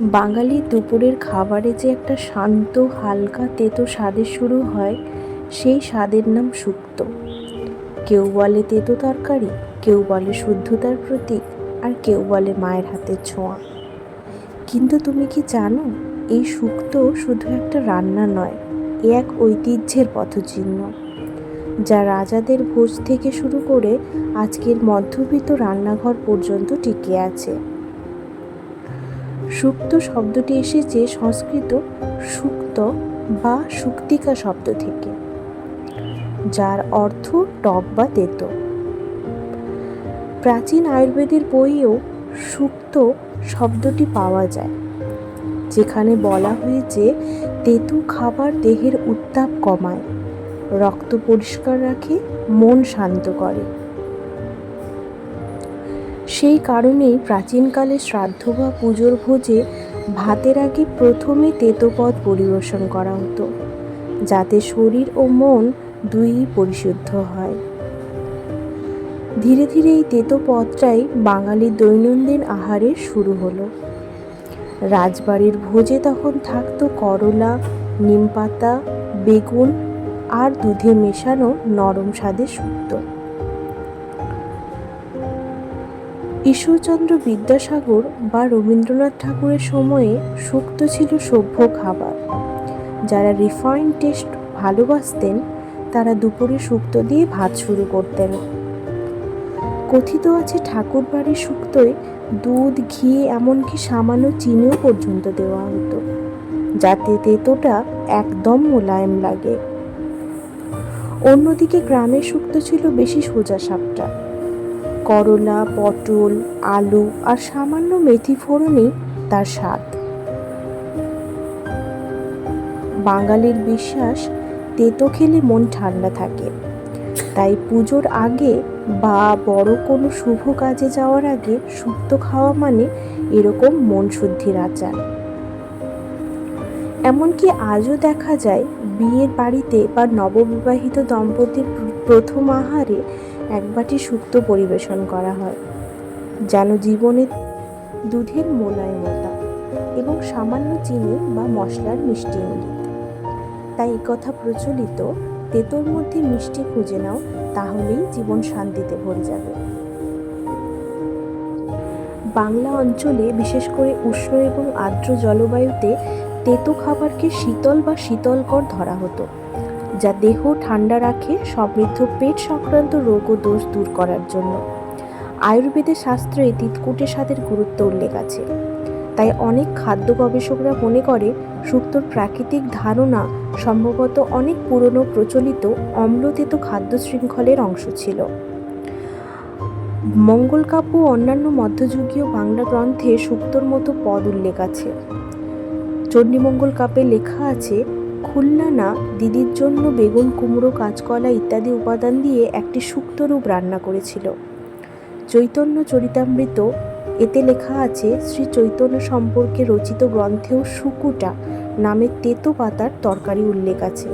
বাঙালির দুপুরের খাবারে যে একটা শান্ত, হালকা তেতো স্বাদের শুরু হয়, সেই স্বাদের নাম শুক্তো কেউ বলে তেতো তরকারি, কেউ বলে শুদ্ধতার প্রতীক, আর কেউ বলে মায়ের হাতের ছোঁয়া। কিন্তু তুমি কি জানো, এই শুক্তো শুধু একটা রান্না নয়, এ এক ঐতিহ্যের পথচিহ্ন। যা রাজাদের ভোজ থেকে শুরু করে আজকের মধ্যবিত্ত রান্নাঘর পর্যন্ত টিকে আছে। সুক্ত শব্দটি এসেছে সংস্কৃত সুক্ত বা সুক্তিকা শব্দ থেকে, যার অর্থ টপ বা তেতো। প্রাচীন আয়ুর্বেদের বইয়েও সুক্ত শব্দটি পাওয়া যায়, যেখানে বলা হয়েছে, তেতু খাবার দেহের উত্তাপ কমায়, রক্ত পরিষ্কার রাখে, মন শান্ত করে। সেই কারণেই প্রাচীনকালে শ্রাদ্ধ বা পুজোর ভোজে ভাতের আগে প্রথমে তেতোপদ পরিবেশন করা হতো, যাতে শরীর ও মন দুই পরিশুদ্ধ হয়। ধীরে ধীরে এই তেতো বাঙালির দৈনন্দিন আহারের শুরু হলো। রাজবাড়ির ভোজে তখন থাকতো করলা, নিমপাতা, বেগুন আর দুধে মেশানো নরম স্বাদে শুক্তো ঈশ্বরচন্দ্র বিদ্যাসাগর বা রবীন্দ্রনাথ ঠাকুরের সময়ে শুক্ত ছিল সভ্য খাবার। যারা রিফাইন টেস্ট ভালোবাসতেন, তারা দুপুরে শুক্তো দিয়ে ভাত শুরু করতেন। কথিত আছে ঠাকুর বাড়ির শুক্তোয় দুধ, ঘি, এমনকি সামান্য চিনিও পর্যন্ত দেওয়া হতো, যাতে তেতোটা একদম মোলায়েম লাগে। অন্যদিকে গ্রামের শুক্তো ছিল বেশি সোজা সাপটা। করলা, পটল, আলু আর সামান্য মেথি ফোড়নই তার স্বাদ। বাঙালির বিশ্বাস, তেতো খেলে মন ঠান্ডা থাকে। তাই পুজোর আগে বা বড় কোনো শুভ কাজে যাওয়ার আগে শুক্তো খাওয়া মানে এরকম মন শুদ্ধির আচার। এমনকি আজও দেখা যায় বিয়ের বাড়িতে বা নববিবাহিত দম্পতির প্রথম আহারে এক বাটি শুক্তো পরিবেশন করা হয়, যেন জীবনে দুধের মোলায়মতা এবং সামান্য চিনি বা মশলার মিষ্টি ইঙ্গিত তাই কথা প্রচলিত, তেতোর মধ্যে মিষ্টি খুঁজে নাও, তাহলেই জীবন শান্তিতে ভরে যাবে। বাংলা অঞ্চলে বিশেষ করে উষ্ণ এবং আর্দ্র জলবায়ুতে তেতো খাবারকে শীতল বা শীতলকর ধরা হতো। যা দেহ ঠান্ডা রাখে সমৃদ্ধ পেট সংক্রান্ত রোগ ও দোষ দূর করার জন্য। আয়ুর্বেদের শাস্ত্রে তিতকুটে স্বাদের গুরুত্ব উল্লেখ আছে। তাই অনেক খাদ্য গবেষকরা মনে করে শুক্তোর প্রাকৃতিক ধারণা সম্ভবত অনেক পুরনো প্রচলিত অম্লতেত খাদ্য শৃঙ্খলের অংশ ছিল। মঙ্গল কাব্য ও অন্যান্য মধ্যযুগীয় বাংলা গ্রন্থে শুক্তোর মতো পদ উল্লেখ আছে। চণ্ডীমঙ্গল কাব্যে লেখা আছে খুলনা না দিদির জন্য বেগুন, কুমড়ো, কাঁচকলা ইত্যাদি উপাদান দিয়ে একটি সুক্তরূপ রান্না করেছিল। চৈতন্য চরিতামৃত, এতে লেখা আছে, শ্রী চৈতন্য সম্পর্কে রচিত গ্রন্থেও শুকুটা নামে তেতো পাতার তরকারি উল্লেখ আছে।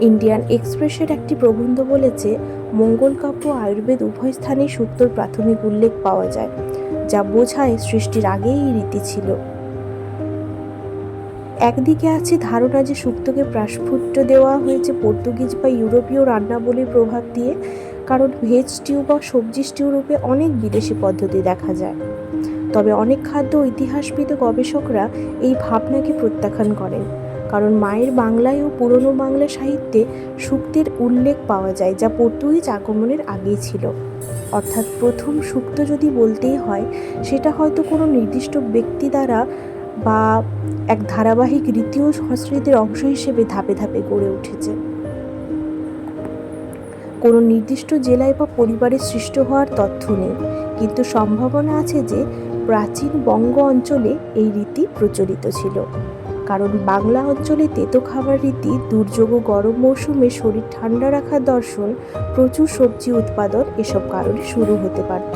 ইন্ডিয়ান এক্সপ্রেসের একটি প্রবন্ধ বলেছে, মঙ্গল কাব্য, আয়ুর্বেদ উভয় স্থানেই শুক্তোর প্রাথমিক উল্লেখ পাওয়া যায়, যা বোঝায় সৃষ্টির আগেই রীতি ছিল। একদিকে আছে ধারণা যে শুক্তোকে প্রাস্ফুট্য দেওয়া হয়েছে পর্তুগিজ বা ইউরোপীয় রান্নাবলীর প্রভাব দিয়ে, কারণ ভেজ স্টিউ বা সবজি স্টিউ রূপে অনেক বিদেশি পদ্ধতি দেখা যায়। তবে অনেক খাদ্য ইতিহাসবিদ গবেষকরা এই ভাবনাকে প্রত্যাখ্যান করেন, কারণ মায়ের বাংলায় ও পুরনো বাংলা সাহিত্যে সুক্তের উল্লেখ পাওয়া যায়, যা পর্তুগিজ আগমনের আগেই ছিল। অর্থাৎ প্রথম সুক্ত যদি বলতেই হয়, সেটা হয়তো কোনো নির্দিষ্ট ব্যক্তি দ্বারা বা এক ধারাবাহিক রীতি ও সংস্কৃতির অংশ হিসেবে ধাপে ধাপে গড়ে উঠেছে। কোনো নির্দিষ্ট জেলায় বা পরিবারে সৃষ্ট হওয়ার তথ্য নেই, কিন্তু সম্ভাবনা আছে যে প্রাচীন বঙ্গ অঞ্চলে এই রীতি প্রচলিত ছিল। কারণ বাংলা অঞ্চলে তেতো খাবার রীতি, দুর্যোগ ও গরম মৌসুমে শরীর ঠান্ডা রাখার দর্শন, প্রচুর সবজি উৎপাদন এসব কারণে শুরু হতে পারত।